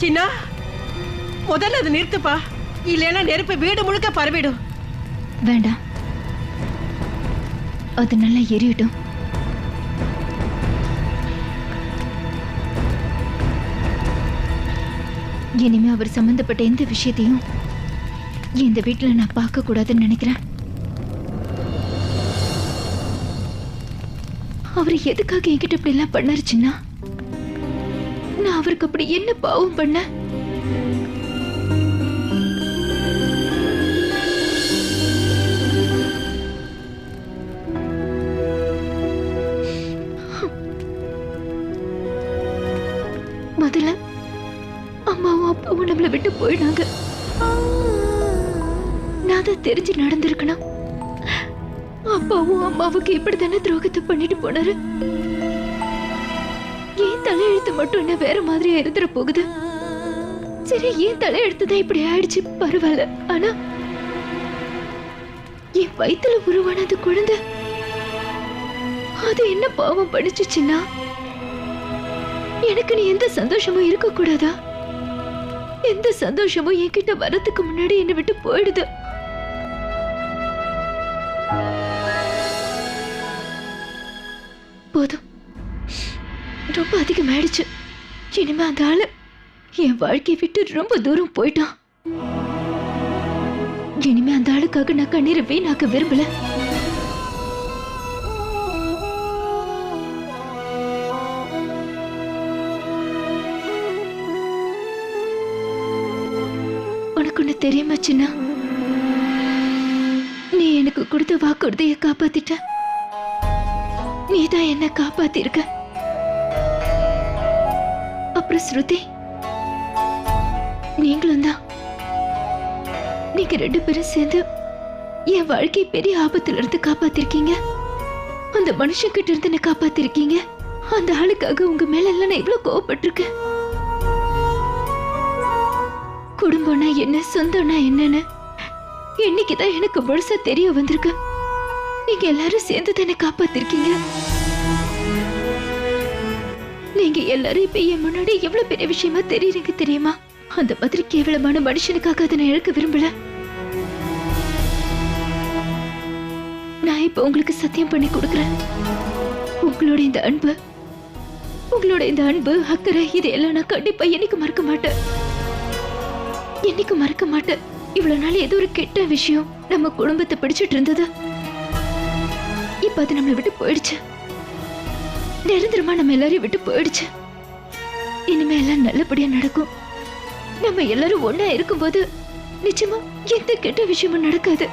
சின்னா முதல்ல அது நிறுத்துப்பா. இல்லைன்னா நெருப்பு வீடு முழுக்க பரவிடும். வேண்டாம். அது நல்லா எரியட்டும். இனிமே அவர் சம்பந்தப்பட்ட எந்த விஷயத்தையும் இந்த வீட்டில் நான் பார்க்க கூடாதுன்னு நினைக்கிறேன். அவர் எதுக்காக என்கிட்ட இப்படி எல்லாம் பண்ணாரு சின்னா? நான் அவருக்கு அப்படி என்ன பாவம் பண்ண? முதல்ல அம்மாவும் அப்பாவும் நம்மளை விட்டு போயிடாங்க நான் அதை தெரிஞ்சு நடந்திருக்கணும். அப்பாவும் அம்மாவுக்கு இப்படி தானே துரோகத்தை பண்ணிட்டு போனாரு? ஏன் மட்டும் என்ன வேற மாதிரியா இருந்துட போகுது? சரி ஏன் தலை தான் இப்படி ஆயிடுச்சு பரவாயில்ல. ஆனா என் வயித்துல உருவானது குழந்தை அது என்ன பாவம் படிச்சுச்சுன்னா எனக்கு நீ எந்த சந்தோஷமும் இருக்க கூடாதா எந்த சந்தோஷமும் என்கிட்ட வரதுக்கு முன்னாடி என்னை விட்டு போயிடுது. ரொம்ப அதிகமாயிடுச்சு. இனிமே அந்த ஆளு என் வாழ்க்கையை விட்டு ரொம்ப தூரம் போயிட்டான். இனிமே அந்த ஆளுக்காக நான் கண்ணீரை வீணாக்க விரும்பல. உனக்கு ஒண்ணு தெரியுமா சின்ன? நீ எனக்கு கொடுத்த வாக்குறுதியை காப்பாத்திட்ட. நீதான் என்ன காப்பாத்திருக்க. ஸ்ருதி. நீங்களும் தான் நீங்க ரெண்டு பேரும் சேர்ந்து என் வாழ்க்கை பெரிய ஆபத்துல இருந்து காப்பாத்திருக்கீங்க. அந்த மனுஷன் கிட்ட இருந்து என்ன காப்பாத்திருக்கீங்க. அந்த ஆளுக்காக உங்க மேல எல்லாம் நான் இவ்வளவு கோவப்பட்டிருக்கேன். குடும்பம்னா என்ன சொந்தம்னா என்னன்னு இன்னைக்குதான் எனக்கு முழுசா தெரிய வந்திருக்கு. நீங்க எல்லாரும் சேர்ந்து தானே காப்பாத்திருக்கீங்க. நீங்க எல்லாரும் இப்ப என் முன்னாடி எவ்வளவு பெரிய விஷயமா தெரியுறீங்க தெரியுமா? அந்த மாதிரி கேவலமான மனுஷனுக்காக அதை நான் இழக்க விரும்பல. நான் இப்ப உங்களுக்கு சத்தியம் பண்ணி கொடுக்குறேன். உங்களோட இந்த அன்பு உங்களோட இந்த அன்பு அக்கறை இதையெல்லாம் நான் கண்டிப்பா என்னைக்கு மறக்க மாட்டேன். என்னைக்கு மறக்க மாட்டேன். இவ்வளவு நாள் ஏதோ ஒரு கெட்ட விஷயம் நம்ம குடும்பத்தை பிடிச்சிட்டு இருந்தது. இப்ப அது நம்மளை விட்டு போயிடுச்சு. நிரந்தரமா நம்ம எல்லாரையும் விட்டு போயிடுச்சு. இனிமே எல்லாம் நல்லபடியா நடக்கும். நம்ம எல்லாரும் ஒன்னா இருக்கும்போது நிச்சயமா எந்த கெட்ட விஷயமும் நடக்காது.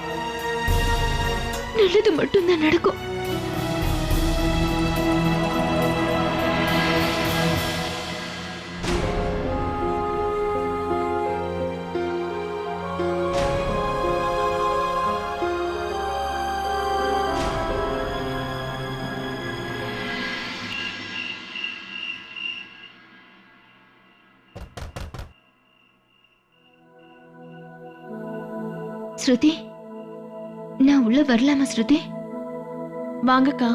நல்லது மட்டும்தான் நடக்கும். ஸ்ருதி? நான் உள்ள வரலாமா ஸ்ருதி? வாங்கக்கா.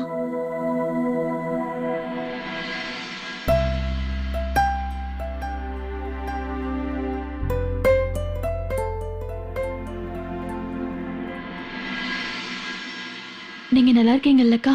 நீங்க நல்லா இருக்கீங்கல்லக்கா.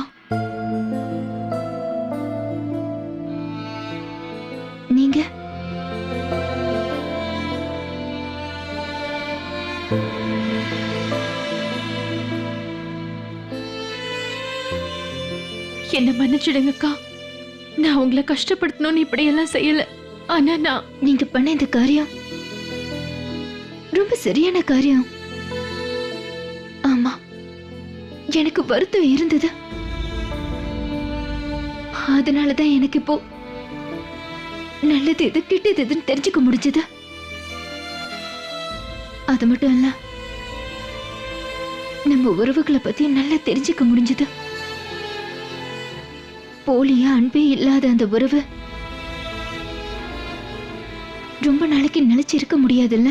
மன்னிச்சிடுங்கக்கா. நான் உங்களை கஷ்டப்படுத்தணும்னு இப்படியெல்லாம் செய்யல. ஆனா நான் நீங்க பண்ண இந்த காரியம் ரொம்ப சரியான காரியம். ஆமா. எனக்கு வருத்தம் இருந்தது. அதனாலதான் எனக்கு இப்போ நல்லது எது கிட்டது எதுன்னு தெரிஞ்சுக்க முடிஞ்சது. அது மட்டும் இல்ல நம்ம உறவுகளை பத்தி நல்லா தெரிஞ்சுக்க முடிஞ்சது. போலியா அன்பே இல்லாத அந்த உறவு. ரொம்ப நாளைக்கு நிலைச்சு இருக்க முடியாதுல்ல?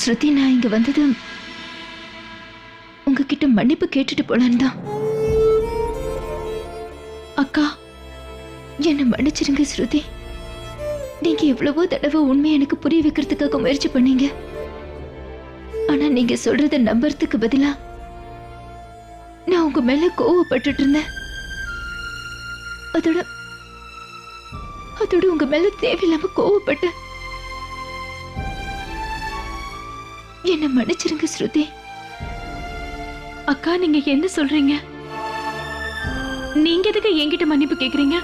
ஸ்ருதி நான் இங்க வந்தது உங்ககிட்ட மன்னிப்பு கேட்டுட்டு போலான்னு தான். அக்கா என்னை மன்னிச்சிருங்க ஸ்ருதி. நீங்க எவ்வளவோ தடவை உண்மையை எனக்கு புரிய வைக்கிறதுக்காக முயற்சி பண்ணீங்க. ஆனா நீங்க சொல்றத நம்புறதுக்கு பதிலாக உங்க மேல கோவப்பட்டுட்டு இருந்தேன். அதோட அதோட உங்க மேல தேவையில்லாம கோவப்பட்டேன். என்னை மன்னிச்சிருங்க ஸ்ருதி. அக்கா நீங்க என்ன சொல்றீங்க? நீங்க எதுக்கு என்கிட்ட மன்னிப்பு கேக்குறீங்க?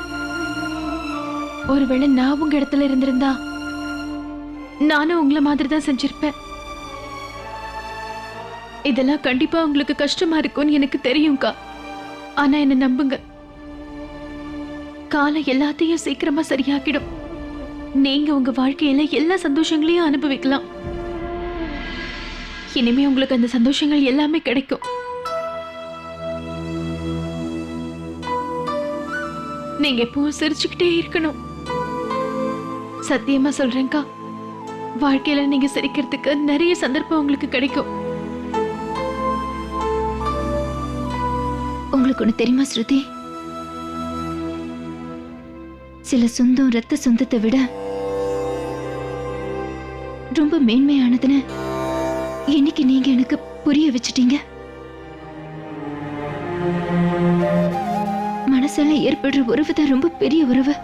ஒருவேளை நான் உங்க இடத்துல இருந்திருந்தா நானும் உங்களை மாதிரி தான் செஞ்சிருப்பேன். இதெல்லாம் கண்டிப்பா உங்களுக்கு கஷ்டமா இருக்கும்னு எனக்கு தெரியும்க்கா. ஆனா என்ன நம்புங்க. காலம் எல்லாத்தையும் சீக்கிரமா சரியாக்கிடும். நீங்க உங்க வாழ்க்கையில எல்லா சந்தோஷங்களையும் அனுபவிக்கலாம். இனிமே உங்களுக்கு அந்த சந்தோஷங்கள் எல்லாமே கிடைக்கும். நீங்க எப்பவும் சிரிச்சுக்கிட்டே இருக்கணும். சத்தியமா சொல்றேங்க்கா வாழ்க்கையில நீங்க சிரிக்கிறதுக்கு நிறைய சந்தர்ப்பம் உங்களுக்கு கிடைக்கும். உங்களுக்கு ஒன்று தெரியுமா ஸ்ருதி? சில சொந்தம் ரத்த சொந்தத்தை விட ரொம்ப மேன்மையானதுன்னு இன்னைக்கு நீங்க எனக்கு புரிய வச்சிட்டீங்க? மனசால ஏற்படுற உறவு தான் ரொம்ப பெரிய உறவு.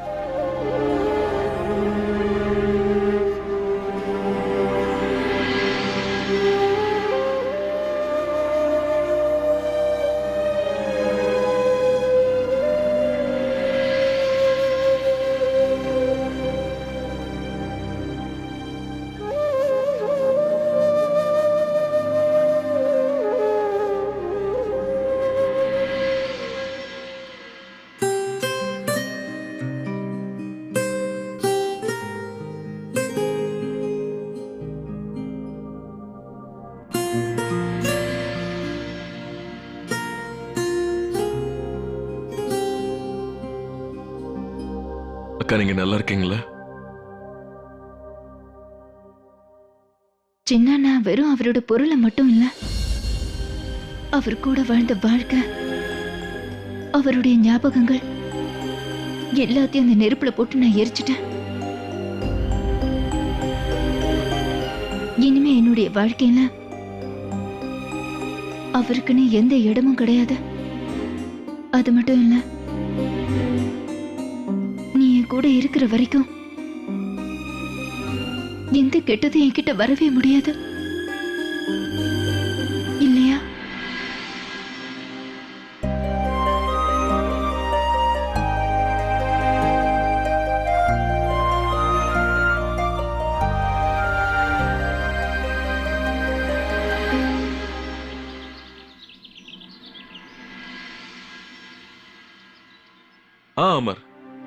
அக்கா நீங்க நல்லா இருக்கீங்களா? சின்னண்ணா வெறும் அவரோட பொருளை மட்டும் இல்ல. அவர் கூட வாழ்ந்த வாழ்க்கை அவருடைய ஞாபகங்கள் எல்லாத்தையும் அந்த நெருப்புல போட்டு நான் எரிச்சிட்டேன். இனிமே என்னுடைய வாழ்க்கையில அவருக்குன்னு எந்த இடமும் கிடையாது. அது மட்டும் இல்ல கூட இருக்கிற வரைக்கும் எந்த கெட்டது என்கிட்ட வரவே முடியாது.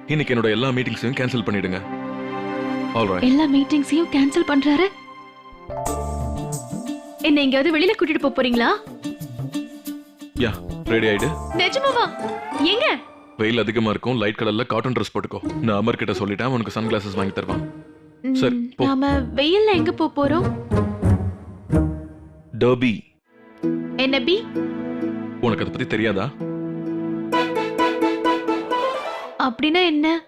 இன்னைக்கு என்னோட எல்லா மீட்டிங்ஸையும் கேன்சல் பண்ணிடுங்க. ஆல்ரைட் எல்லா மீட்டிங்ஸையும் கேன்சல் பண்றாரு? என்ன எங்கேயாவது வெளியில கூட்டிட்டு போப் போறீங்களா? யா ரெடி ஆயிடு. நிஜமாவா? எங்க? வெயில் அதிகமா இருக்கும் லைட் கலர்ல காட்டன் ட்ரெஸ் போட்டுக்கோ. நான் அமர் கிட்ட சொல்லிட்டேன் உனக்கு சன் கிளாஸஸ் வாங்கி தருவான். சரி, போ. நாம வெயில்ல எங்க போப் போறோம்? டர்பி என்ன பி உனக்கு அதை பத்தி தெரியாதா? அப்படின்னா என்ன?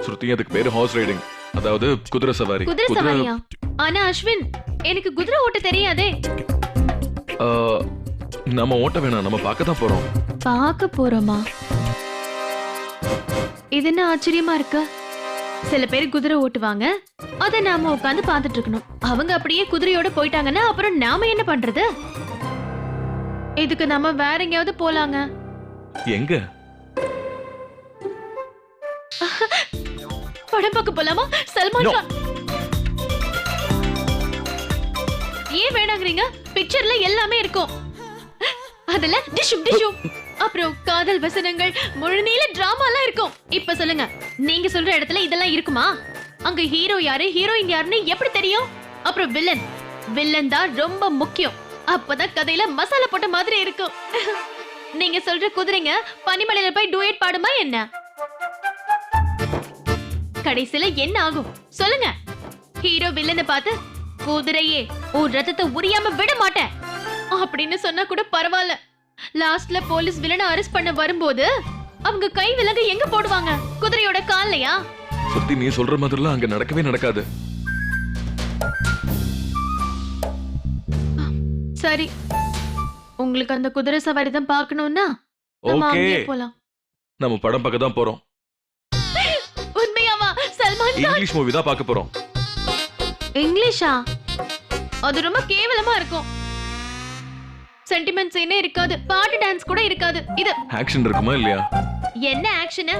ஸ்ருதி அதுக்கு பேரு ஹார்ஸ் ரைடிங் அதாவது குதிரை சவாரி. குதிரை சவாரியா? ஆனா அஸ்வின் எனக்கு குதிரை ஓட்ட தெரியாதே. ஆ, நம்ம ஓட்ட வேணாம். நம்ம பார்க்க தான் போறோம். பார்க்க போறோமா? இது என்ன ஆச்சரியமா இருக்கு? சில பேர் குதிரை ஓட்டுவாங்க. அத நாம உட்காந்து பார்த்துட்டு இருக்கணும். அவங்க அப்படியே குதிரையோட போயிட்டாங்கன்னா அப்புறம் நாம என்ன பண்றது? இதுக்கு நாம வேற எங்கேயாவது போலாங்க. எங்க? படம் பார்க்க போலாமா? சல்மான். கான் ஏன் வேணாங்கிறீங்க? பிக்சர்ல எல்லாமே இருக்கும். அதுல டிஷும் டிஷும் அப்புறம் காதல் வசனங்கள் முழுநீள டிராமா எல்லாம் இருக்கும். இப்ப சொல்லுங்க நீங்க சொல்ற இடத்துல இதெல்லாம் இருக்குமா? அங்க ஹீரோ யாரு? ஹீரோயின் யாருன்னு எப்படி தெரியும்? அப்புறம் வில்லன் வில்லன் தான் ரொம்ப முக்கியம். அப்பதான் கதையில மசாலா போட்ட மாதிரி இருக்கும். நீங்க சொல்ற குதிரைங்க பனிமலையில போய் டூயட் பாடுமா என்ன? கடைசில என்ன ஆகும்? சொல்லுங்க. ஹீரோ வில்லனை பார்த்து குதிரையே உன் ரத்தத்தை உரியாம விட மாட்டேன். அப்படின்னு சொன்னா கூட பரவாயில்ல. லாஸ்ட்ல போலீஸ் வில்லனை அரெஸ்ட் பண்ண வரும்போது அவங்க கை விலங்கு எங்க போடுவாங்க? குதிரையோட கால்லையா? சுத்தி நீ சொல்ற மாதிரிலாம் அங்க நடக்கவே நடக்காது. சரி. உங்களுக்கு அந்த குதிரை சவாரி தான் பார்க்கணும்னா நம்ம ஓகே. அங்கேயே போலாம். நம்ம படம் பார்க்க தான் போறோம். உண்மையாவா? சல்மான் இங்கிலீஷ் மூவி தான் பார்க்க போறோம். இங்கிலீஷா அது ரொம்ப கேவலமா இருக்கும். சென்டிமெண்ட் சீனே இருக்காது. பாட்டு டான்ஸ் கூட இருக்காது. இது ஆக்ஷன் இருக்குமா இல்லையா? என்ன ஆக்ஷன்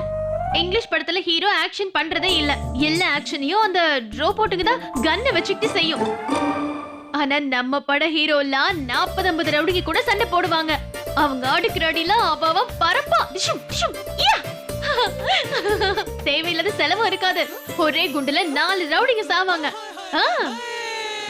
இங்கிலீஷ் படத்துல ஹீரோ ஆக்ஷன் பண்றதே இல்ல. எல்லா ஆக்ஷனையும் அந்த ரோபோட்டுக்கு தான் கன்னை வச்சுக்கிட்டு செய்யும். ஆனா நம்ம பட ஹீரோலாம் நாற்பது ஐம்பது ரவுடிக்கு கூட சண்டை போடுவாங்க. அவங்க அடுக்கிற அடியில அவ பரப்பா! தேவையில்லாத செலவும் இருக்காது. ஒரே குண்டுல நாலு ரவுடிங்க சாவாங்க.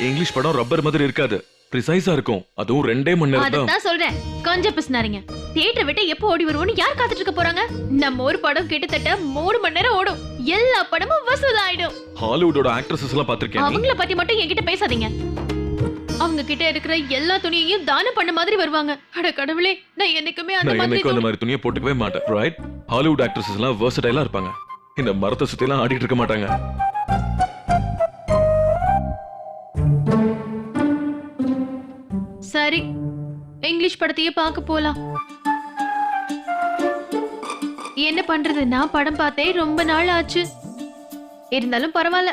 இங்கிலீஷ் படம் ரப்பர் மாதிரி இருக்காது. ப்ரிசைஸா இருக்கும். அதுவும் ரெண்டே மணி நேரம் தான். சொல்றேன். கொஞ்சம் பிசினாரிங்க தியேட்டர் விட்டு எப்போ ஓடி வருவோம்னு யார் காத்துட்டு இருக்க போறாங்க? நம்ம ஒரு படம் கிட்டத்தட்ட மூணு மணி நேரம் ஓடும். எல்லா படமும் வசூல் ஆயிடும் ஹாலிவுட்டோட ஆக்ட்ரஸஸ் எல்லாம் பாத்திருக்கேன் அவங்கள பத்தி மட்டும் என்கிட்ட பேசாதீங்க. அவங்க கிட்ட இருக்கிற எல்லா துணியையும் தானம் பண்ண மாதிரி வருவாங்க. அட கடவுளே நான் என்னைக்குமே அந்த நான் மாதிரி என்னைக்கும் அந்த துணி- மாதிரி துணியை போட்டுக்கவே மாட்டேன் ரைட் ஹாலிவுட் ஆக்ட்ரஸஸ் எல்லாம் versatile-ஆ இருப்பாங்க. இந்த மரத்தை சுத்தி எல்லாம் ஆடிட்டு இருக்க மாட்டாங்க. சரி இங்கிலீஷ் படத்தையே பார்க்க போலாம். என்ன பண்றது? நான் படம் பார்த்தே ரொம்ப நாள் ஆச்சு. இருந்தாலும் பரவாயில்ல.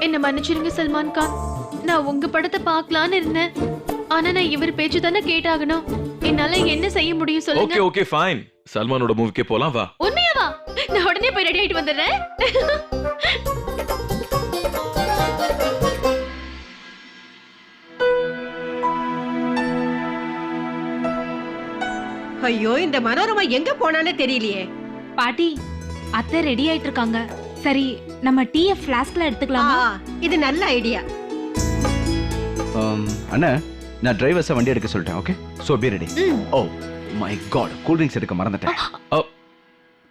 என்ன மன்னிச்சிருங்க சல்மான் கான். நான் உங்க படத்தை பார்க்கலான்னு இருந்தேன். ஆனா நான் இவர் பேச்சு தானே கேட்டாகணும். என்னால என்ன செய்ய முடியும் சொல்லுங்க. ஓகே ஓகே ஃபைன் சல்மானோட மூவிக்கே போலாம் வா. உண்மையாவா நான் உடனே போய் ரெடி ஆயிட்டு வந்துடுறேன். ஐயோ இந்த மனோரமா எங்க போனானே தெரியலையே. பாட்டி அத்தை ரெடி ஆயிட்டு இருக்காங்க. சரி நம்ம டீய ஃபிளாஸ்க்ல எடுத்துக்கலாமா? இது நல்ல ஐடியா அண்ணா நான் டிரைவர்ஸை வண்டி எடுக்க சொல்லிட்டேன் okay so be ready. Oh my god cool drinks எடுக்க மறந்துட்டேன்.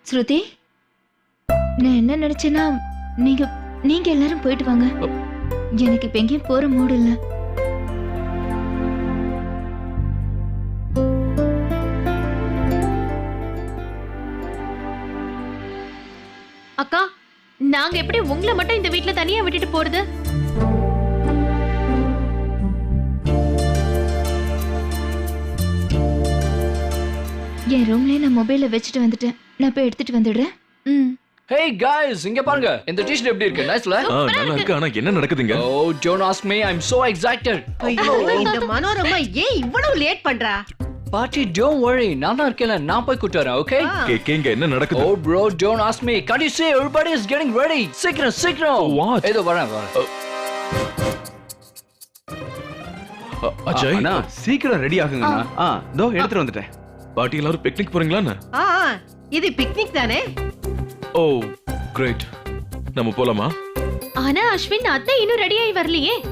ஸ்ருதி நான் என்ன நினைச்சேன்னா நீங்க நீங்க எல்லாரும் போயிட்டு வாங்க. எனக்கு இப்ப எங்கேயும் போற மூடு இல்ல. அக்கா நாங்க எப்படி உங்களை மட்டும் இந்த வீட்ல தனியா விட்டுட்டு போறது? என் ரூம்லயே நான் மொபைல வச்சுட்டு வந்துட்டேன். நான் போய் எடுத்துட்டு வந்துடுறேன். ம். ஹேய் guys இங்க பாருங்க. இந்த டிஷ் எப்படி இருக்கு? நைஸ்ல நல்லா இருக்கு. ஆனா என்ன நடக்குதுங்க? ஓ don't ask me I am so excited ஐயோ இந்த மனோரமா ஏன் இவ்வளவு லேட் பண்றா? பாட்டி டோன்ட் வரி நான் தான் இருக்கேன்ல. நான் போய் கூட்டு வரேன் ஓகே ஆ, கே கேங்க என்ன நடக்குது? ஓ bro don't ask me can you say everybody is getting ready சீக்கிரம் சீக்கிரம். What? ஏதோ வரேன் வரேன். அஜய் அண்ணா. சீக்கிரம் ரெடி ஆகுங்கண்ணா. ஆ. தோ எடுத்துட்டு வந்துட்டேன். பாட்டி எல்லாரும் பிக்னிக் போறீங்களான்னு? ஆ, ஆ, இது பிக்னிக் தானே? ஓ கிரேட் நம்ம போலாமா? ஆனா அஸ்வின் அத்தை இன்னும் ரெடி ஆகி வரலையே.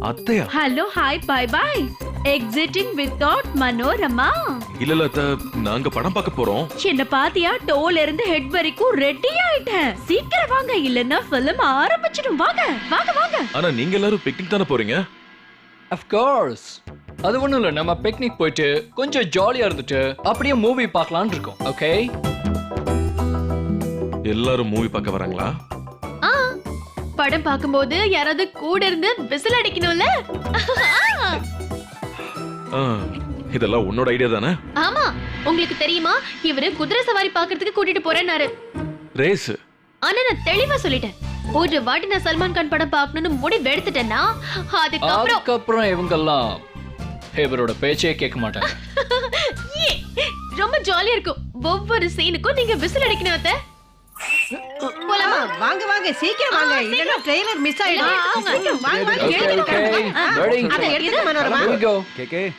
அத்தையா? Hello hi bye bye exciting without Manorama இல்ல இல்ல அத்தை நாங்க படம் பார்க்க போறோம். என்ன பாத்தியா டோல இருந்து ஹெட் வரைக்கும் ரெடி ஆயிட்டேன். சீக்கிரம் வாங்க இல்லன்னா ஃபிலிம் ஆரம்பிச்சிடும். வாங்க வாங்க வாங்க. ஆனா நீங்க எல்லாரும் பிக்னிக் தானே போறீங்க? ஆஃப் கோர்ஸ் அது ஒண்ணும் இல்ல நம்ம பிக்னிக் போயிட்டு கொஞ்சம் ஜாலியா இருந்துட்டு அப்படியே மூவி பார்க்கலாம்னு இருக்கோம் ஓகே எல்லாரும் மூவி பார்க்க வராங்களா? ஆ படம் பார்க்கும்போது யாராவது கூட இருந்து விசில் அடிக்கணும்ல? ஆ, இதெல்லாம் உன்னோட ஐடியா தானே? ஆமா உங்களுக்கு தெரியுமா இவரு குதிரை சவாரி பார்க்கிறதுக்கு கூட்டிட்டு போறேன்னாரு. ரேஸ் ஆனா நான் தெளிவா சொல்லிட்டேன். ஒரு வாட்டி நான் சல்மான் கான் படம் பார்க்கணும்னு முடிவு எடுத்துட்டேன்னா அதுக்கப்புறம் அதுக்கப்புறம் இவங்கெல்லாம் இவரோட பேச்சே கேட்க மாட்டாங்க. ஏ, ரொம்ப ஜாலியா இருக்கும். ஒவ்வொரு சீனுக்கும் நீங்க விசில் அடிக்கணும் அத்தை. போலாமா? வாங்க வாங்க. சீக்கிரம் வாங்க. இல்லன்னா ட்ரெய்லர் மிஸ் ஆயிடும். வாங்க. வாங்க. அதை மனோரமா. கேக்கே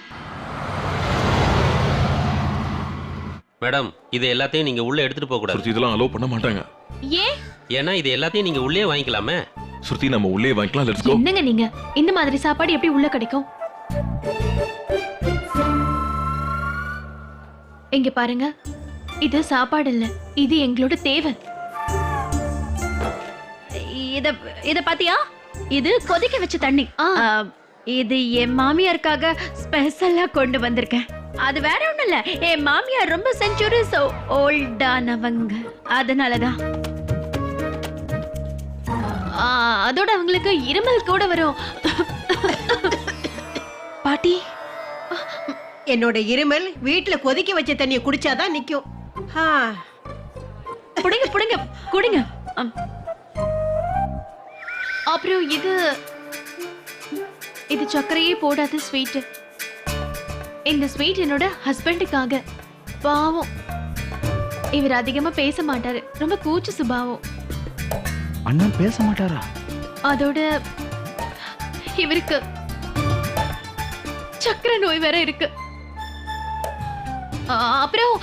மேடம் இது எல்லாத்தையும் நீங்க உள்ள எடுத்துட்டு போக கூடாது. சுருதி இதெல்லாம் அலோவ் பண்ண மாட்டாங்க. ஏன் ஏன்னா இது எல்லாத்தையும் நீங்க உள்ளே வாங்கிக்கலாமே. சுருதி நம்ம உள்ளே வாங்கிக்கலாம். லெட்ஸ் கோ என்னங்க நீங்க? இந்த மாதிரி சாப்பாடு எப்படி உள்ள கிடைக்கும்? இங்க பாருங்க. இது சாப்பாடு இல்ல. இது எங்களோட தேவை. இத இத பாத்தியா? இது கொதிக்க வச்ச தண்ணி. இது என் மாமியாருக்காக ஸ்பெஷலா கொண்டு வந்திருக்கேன். அது வேற ஒண்ணும் இல்ல. என் மாமியார் ரொம்ப செஞ்சுரிஸ் ஓல்டானவங்க அதனாலதான் அதோட அவங்களுக்கு இருமல் கூட வரும். பாட்டி. என்னோட இருமல் வீட்டுல கொதிக்க வச்ச தண்ணிய குடிச்சாதான் நிக்கும். ஆ, புடிங்க புடிங்க குடிங்க. அப்புறம் இது இது சர்க்கரையே போடாத ஸ்வீட் இந்த ஸ்வீட் என்னோட ஹஸ்பண்டுக்காக. பாவம். இவர் அதிகமா பேச மாட்டாரு. ரொம்ப கூச்ச சுபாவம். அண்ணன் பேச மாட்டாரா? அதோட இவருக்கு சக்கரை நோய் வேற இருக்கு. அப்புறம்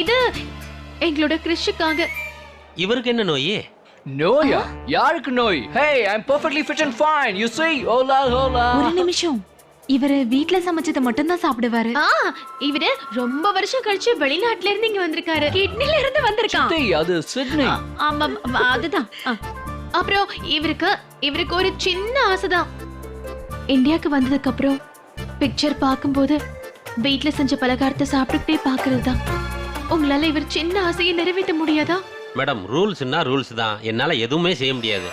இது எங்களோட கிறிஷுக்காக இவருக்கு என்ன நோய்? நோயா? யாருக்கு நோய்? Hey I am perfectly fit and fine you see? ஹோலா ஹோலா ஒரு நிமிஷம். இவரு வீட்ல சமைச்சதை மட்டும் தான் சாப்பிடுவாரு. ஆ இவரு ரொம்ப வருஷம் கழிச்சு வெளிநாட்டுல இருந்து இங்க வந்திருக்காரு. கிட்னில இருந்து வந்திருக்கான். அது சிட்னி ஆமா அதுதான். அப்புறம் இவருக்கு இவருக்கு ஒரு சின்ன ஆசைதான். இந்தியாவுக்கு வந்ததுக்கு அப்புறம் பிக்சர் பார்க்கும்போது வீட்ல செஞ்ச பலகாரத்தை சாப்பிட்டுக்கிட்டே பாக்குறது தான் உங்களால இவர் சின்ன ஆசையை நிறைவேற்ற முடியாதா? மேடம் ரூல்ஸ்னா ரூல்ஸ் தான். என்னால எதுவுமே செய்ய முடியாது.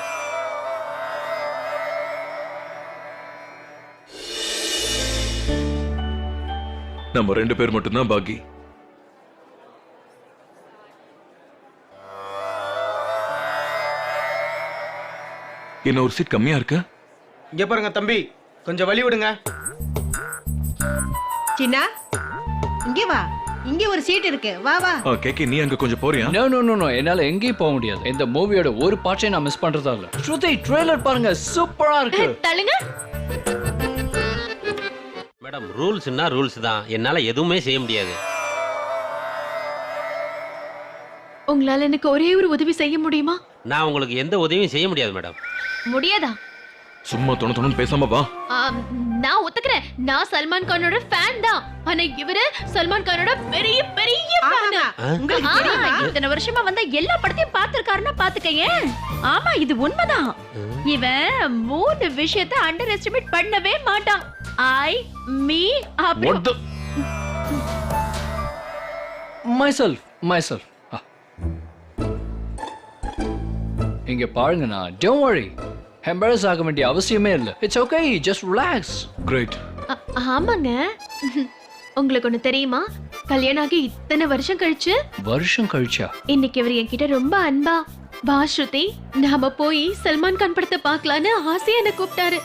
நம்ம ரெண்டு பேர் மட்டும்தான் பாக்கி. என்ன ஒரு சீட் கம்மியா இருக்கு? இங்க பாருங்க தம்பி. கொஞ்சம் வழி விடுங்க. சின்னா இங்க வா. இங்க ஒரு சீட் இருக்கு. வா வா. கேக்கி நீ அங்க கொஞ்சம் போறியா? நோ நோ நோ நோ என்னால எங்கேயும் போக முடியாது. இந்த மூவியோட ஒரு பார்ட்டையும் நான் மிஸ் பண்றதா இல்ல. ஸ்ருதி ட்ரெய்லர் பாருங்க. சூப்பரா இருக்கு. தள்ளுங்க. மேடம் ரூல்ஸ்னா ரூல்ஸ் தான். என்னால எதுவுமே செய்ய முடியாது. உங்களால எனக்கு ஒரே ஒரு உதவி செய்ய முடியுமா? நான் உங்களுக்கு எந்த உதவியும் செய்ய முடியாது மேடம். முடியாதா? சும்மா தொண தொணன்னு பேசாம வா. நான் ஒத்துக்கிறேன். நான் சல்மான் கானோட ஃபேன் தான். ஆனா இவரு சல்மான் கானோட பெரிய பெரிய ஃபேன் ஆமா உங்களுக்கு ஆ, தெரியுமா? இத்தனை வருஷமா வந்த எல்லா படத்தையும் பார்த்திருக்காருன்னா பாத்துக்கங்க ஆமா இது உண்மைதான். இவன் மூணு விஷயத்தை அண்டர் எஸ்டிமேட் பண்ணவே மாட்டான். ஐ மீ அப்புறம் What the- myself myself இங்க பாருங்க நான் டோன்ட் வரி எம்பரஸ் ஆக வேண்டிய அவசியமே இல்லை. It's okay just relax. ஆ- ஆமாங்க. உங்களுக்கு ஒண்ணு தெரியுமா? கல்யாணம் ஆகி இத்தனை வருஷம் கழிச்சு? வருஷம் கழிச்சா? இன்னைக்கு இவர் என்கிட்ட ரொம்ப அன்பா. வா ஸ்ருதி நாம போய் சல்மான் கான் படத்தை பார்க்கலான்னு ஆசையா என்ன கூப்பிட்டாரு.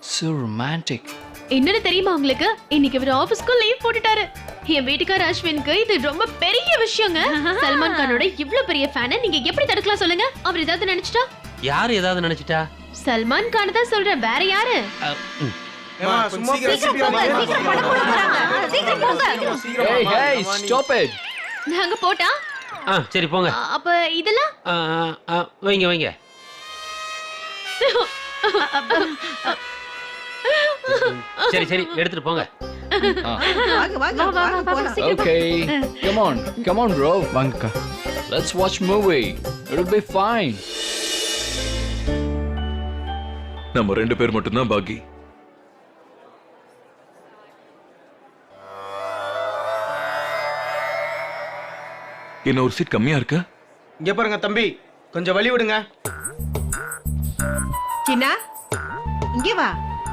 So romantic. என்னன்னு தெரியுமா உங்களுக்கு? இன்னைக்கு இவர் ஆபீஸ்க்கு லீவ் போட்டுட்டாரு. என் வீட்டுக்கார அஸ்வினுக்கு இது ரொம்ப பெரிய விஷயங்க. சல்மான் கானோட இவ்ளோ பெரிய ஃபேனை நீங்க எப்படி தடுக்கலாம் சொல்லுங்க? அவர் ஏதாவது நினைச்சிட்டா? யார் ஏதாவது நினைச்சிட்டா? சல்மான் கான் தான் சொல்றேன் வேற யாரு? நாங்க போட்டா? சரி போங்க. அப்ப இதெல்லாம்? வைங்க வைங்க. சரி சரி எடுத்துட்டு போங்க. வாங்க வாங்க வா, வா, வாங்க வா, போலாம். சீக்கிரம் okay. Come on come on bro. நம்ம ரெண்டு பேர் மட்டும்தான் பாக்கி. என்ன ஒரு சீட் கம்மியா இருக்கு? இங்க பாருங்க தம்பி. கொஞ்சம் வழி விடுங்க. சின்னா இங்க வா.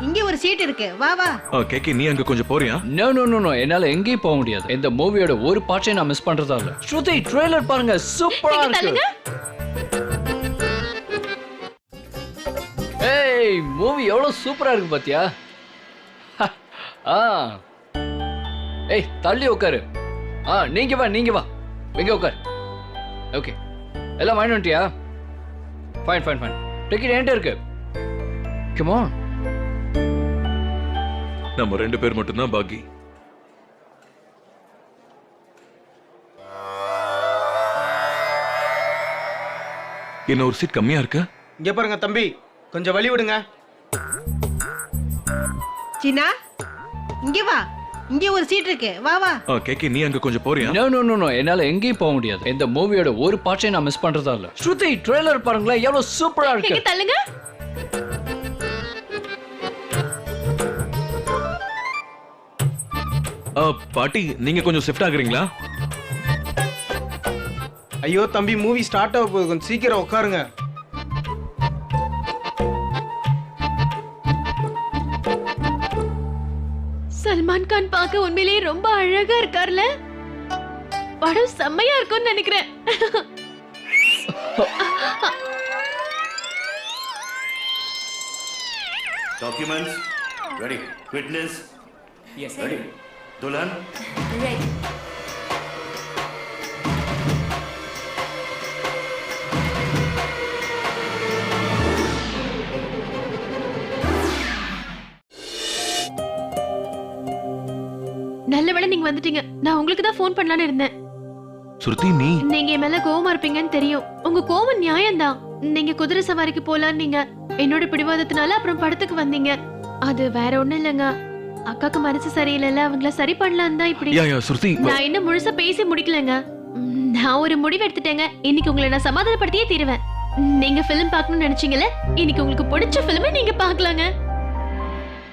இங்க ஒரு சீட் இருக்கு. வா வா. கேக்கி நீ அங்க கொஞ்சம் போறியா? என்னால எங்கேயும் போக முடியாது. இந்த மூவியோட ஒரு பார்ட்டையும் நான் மிஸ் பண்றதா இல்ல ஸ்ருதி ட்ரெய்லர் பாருங்க. சூப்பரா இருக்கு. ஏய் மூவி எவ்வளவு சூப்பரா இருக்கு பாத்தியா? ஆ. ஏய் தள்ளி உட்காரு. ஆ நீங்க வா நீங்க வா. இங்க உட்காரு. ஓகே. எல்லாம் வாங்கி வந்துட்டியா? ஃபைன் ஃபைன் ஃபைன் டிக்கெட் என்கிட்ட இருக்கு. கமான் நம்ம ரெண்டு பேர் மட்டும்தான் பாக்கி. என்ன ஒரு சீட் கம்மியா இருக்கு? இங்க பாருங்க தம்பி. கொஞ்சம் வழி விடுங்க. சின்னா இங்க வா. இங்க ஒரு சீட் இருக்கு. வா வா. கேக்கி நீ அங்க கொஞ்சம் போறியா? நோ நோ நோ நோ என்னால எங்கேயும் போக முடியாது. இந்த மூவியோட ஒரு பார்ட்டையும் நான் மிஸ் பண்றதா இல்ல. ஸ்ருதி ட்ரெய்லர் பாருங்களேன் எவ்வளவு சூப்பரா இருக்கு. தள்ளுங்க. ஆ, பாட்டி நீங்க கொஞ்சம் ஷிஃப்ட் ஆகுறீங்களா? ஐயோ தம்பி மூவி ஸ்டார்ட் ஆக போகுது. கொஞ்சம் சீக்கிரம் உட்காருங்க. பார்க்க உண்மையிலேயே ரொம்ப அழகா இருக்கார்ல படம் செம்மையா இருக்கும்னு நினைக்கிறேன் Documents? Ready. Witness? Yes, Ready. Dulan? நல்ல நீங்க வந்துட்டீங்க. நான் உங்களுக்கு தான் ஃபோன் பண்ணலாம்னு இருந்தேன். சுருதி நீ? நீங்க என் மேல கோவமா இருப்பீங்கன்னு தெரியும். உங்க கோவம் நியாயம்தான். நீங்க குதிரை சவாரிக்கு போலான்னு நீங்க என்னோட பிடிவாதத்தினால அப்புறம் படத்துக்கு வந்தீங்க. அது வேற ஒண்ணும் இல்லைங்க. அக்காக்கு மனசு சரியில்லைல்ல அவங்கள சரி பண்ணலாம் தான் இப்படி யா யா சுருதி நான் இன்னும் முழுசா பேசி முடிக்கலங்க. ம், நான் ஒரு முடிவு எடுத்துட்டேங்க. இன்னைக்கு உங்களை நான் சமாதானப்படுத்தியே தீருவேன். நீங்க ஃபிலிம் பார்க்கணும்னு நினைச்சீங்கல்ல இன்னைக்கு உங்களுக்கு பிடிச்ச ஃபிலிமை நீங்க பார்க்கலாங்க.